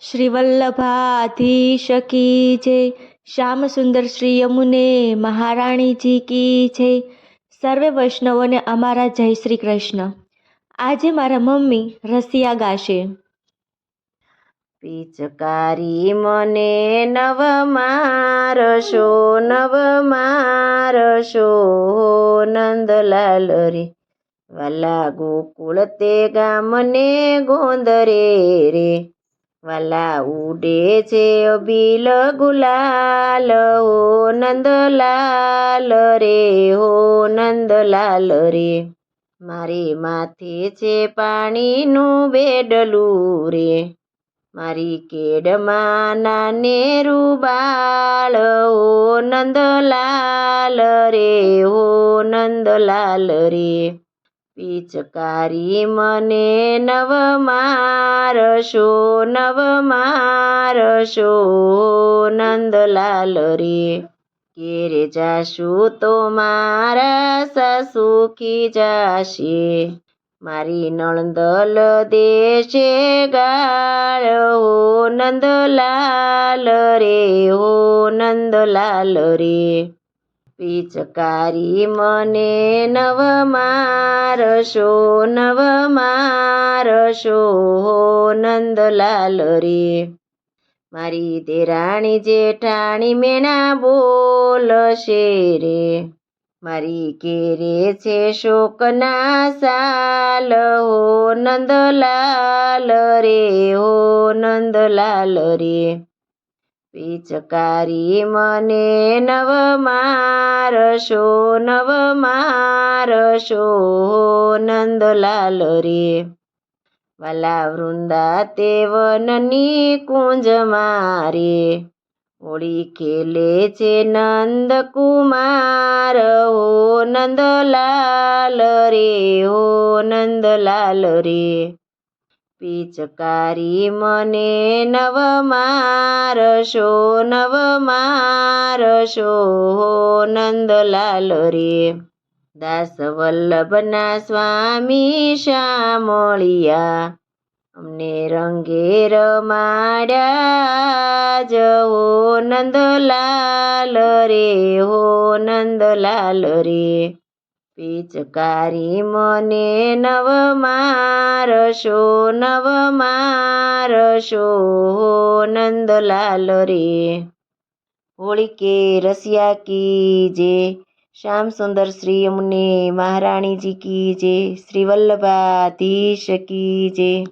શ્રી વલ્લભાધીશ કી જય શ્યામ સુંદર શ્રી યમુને મહારાણીજી કી જય. સર્વે વૈષ્ણવોને અમારા જય શ્રી કૃષ્ણ. આજે મારા મમ્મી રસિયા ગાશે. પિચકારી મને નવ મારશો નવ મારશો નંદલાલ રે. વાલા ગોકુળ તે ગામને ગોંદરે રે. વાલા ઉડે છે અબીલ ગુલાલ હો નંદલાલ રે હો નંદલાલ રે. મારી માથે છે પાણીનું બેડલું રે. મારી કેડમાં નાને રૂબાળ હો નંદલાલ રે હો નંદલાલ રે. પિચકારી મને નવ મારશો નવ મારશો, નંદલાલ રે. કેરે જાશું તો મારા સાસુ કી જાશે. મારી નણદલ દેશે ગાળ હો, નંદલાલ રે હો, નંદલાલ રે. પિચકારી મને નવ મારશો નવ મારશો હો નંદલાલ રે. મારી દેરાણી જેઠાણી મેણા બોલશે રે. મારી કેરે છે શોકના સાલ હો નંદલાલ રે, હો નંદલાલ રે. પિચકારી મને નવ મારશો નવ મારશો નંદલાલ રે. વાલા વૃંદા તે વનની કુંજ મારે. હોળી ખેલે છે નંદકુમાર હો નંદલાલ રે, હો નંદલાલ રે. પિચકારી મને નવ મારશો નવ મારશો હો નંદલાલ રે. દાસ વલ્લભના સ્વામી શામળિયા, અમને રંગે રમાડ્યા જહો નંદલાલ રે, હો નંદલાલ રે. પિચકારી મને નવ મારશો નવ મારશો નંદલાલ રે. હોળી કે રસિયા કી જે? શ્યામ સુંદર શ્રી અમને મહારાણીજી કી જે? શ્રી વલ્લભાધીશ કી જે?